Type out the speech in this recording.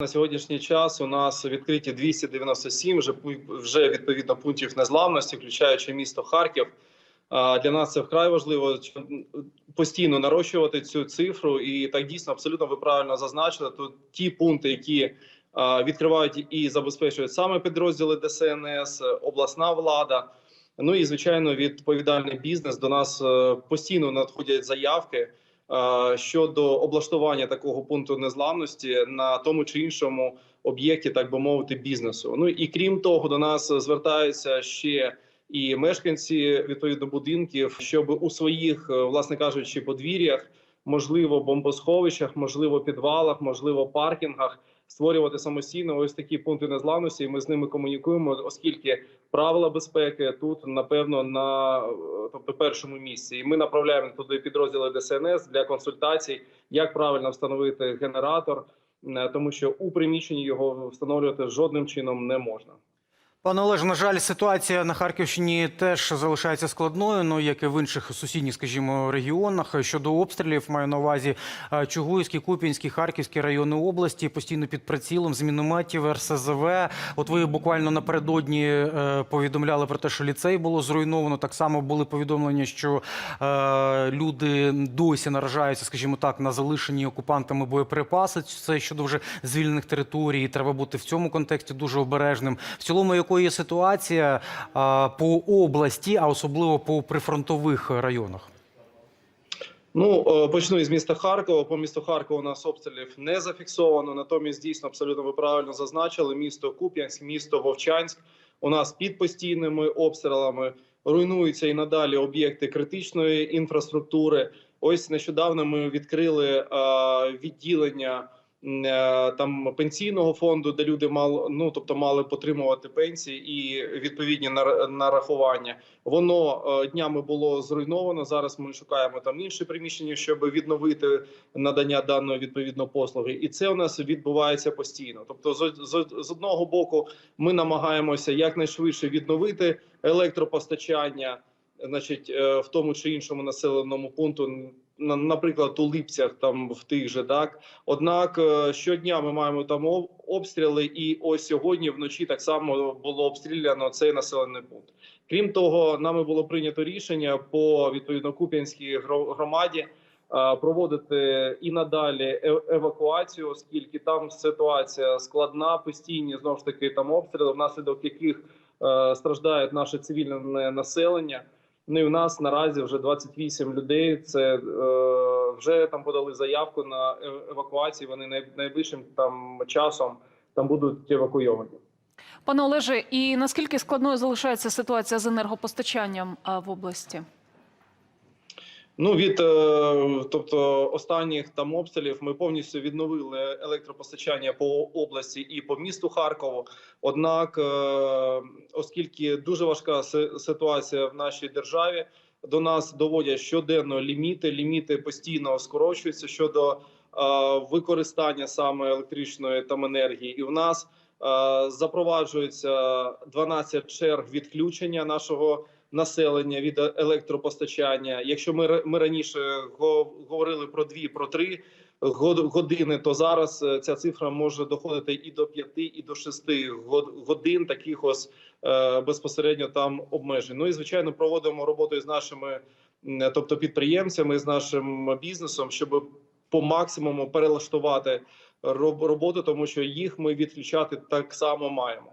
На сьогоднішній час у нас відкриті 297 вже, вже відповідно пунктів незламності, включаючи місто Харків. Для нас це вкрай важливо постійно нарощувати цю цифру, і так дійсно абсолютно ви правильно зазначили. Тут ті пункти, які відкривають і забезпечують саме підрозділи ДСНС, обласна влада. Ну і звичайно, відповідальний бізнес до нас е, постійно надходять заявки щодо облаштування такого пункту незламності на тому чи іншому об'єкті, так би мовити, бізнесу. Ну і крім того, до нас звертаються ще і мешканці відповідно будинків, щоб у своїх, е, власне кажучи, подвір'ях, можливо, бомбосховищах, можливо, підвалах, можливо, паркінгах. Створювати самостійно ось такі пункти незламності, і ми з ними комунікуємо, оскільки правила безпеки тут напевно на тобто першому місці, і ми направляємо туди підрозділи ДСНС для консультацій, як правильно встановити генератор, е, тому що у приміщенні його встановлювати жодним чином не можна. Пане Олеже, на жаль, ситуація на Харківщині теж залишається складною, ну як і в інших сусідніх, скажімо, регіонах. Щодо обстрілів, маю на увазі е, Чугуївський, Куп'янський, Харківський райони області постійно під прицілом з мінометів, РСЗВ. От ви буквально напередодні е, повідомляли про те, що ліцей було зруйновано. Так само були повідомлення, що е, люди досі наражаються, скажімо так, на залишені окупантами боєприпаси. Це щодо вже звільнених територій. Треба бути в цьому контексті дуже обережним. В цілому, є ситуація по області, а особливо по прифронтових районах? Ну е, почну із міста Харкова. По місту Харкова у нас обстрілів не зафіксовано. Натомість дійсно абсолютно ви правильно зазначили. Місто Куп'янськ, місто Вовчанськ. У нас під постійними обстрілами руйнуються і надалі об'єкти критичної інфраструктури. Ось нещодавно ми відкрили е, відділення там пенсійного фонду, де люди мали ну тобто мали потримувати пенсії і відповідні нар- нарахування. Воно е, днями було зруйновано. Зараз ми шукаємо там інше приміщення, щоб відновити надання даної відповідно послуги, і це у нас відбувається постійно. Тобто, з, з, з одного боку, ми намагаємося якнайшвидше відновити електропостачання, значить, е, в тому чи іншому населеному пункту. На- Наприклад, у Липцях, там в тих же так. Однак е, щодня ми маємо там обстріли, і ось сьогодні вночі так само було обстріляно цей населений пункт. Крім того, нами було прийнято рішення по відповідно Куп'янській громаді е, проводити і надалі е- евакуацію, оскільки там ситуація складна, постійні знову ж таки там обстріли, внаслідок яких страждає наше цивільне населення. Ну і в нас наразі вже 28 людей. Це е, вже там подали заявку на е- евакуацію. Вони найближчим там часом там будуть евакуйовані. Пане Олеже, і наскільки складною залишається ситуація з енергопостачанням в області? Ну від е, тобто останніх там обстрілів ми повністю відновили електропостачання по області і по місту Харкову. Однак, е, оскільки дуже важка ситуація в нашій державі, до нас доводять щоденно ліміти. Ліміти постійно скорочуються щодо е, використання саме електричної там енергії, і в нас запроваджується 12 черг відключення нашого населення від електропостачання. Якщо ми ми раніше го- говорили про дві, про три год- години, то зараз е, ця цифра може доходити і до п'яти, і до шести годин таких ось е, безпосередньо там обмежень. Ну і звичайно, проводимо роботу із нашими, тобто підприємцями, з нашим бізнесом, щоб по максимуму перелаштувати роботу, тому що їх ми відключати так само маємо.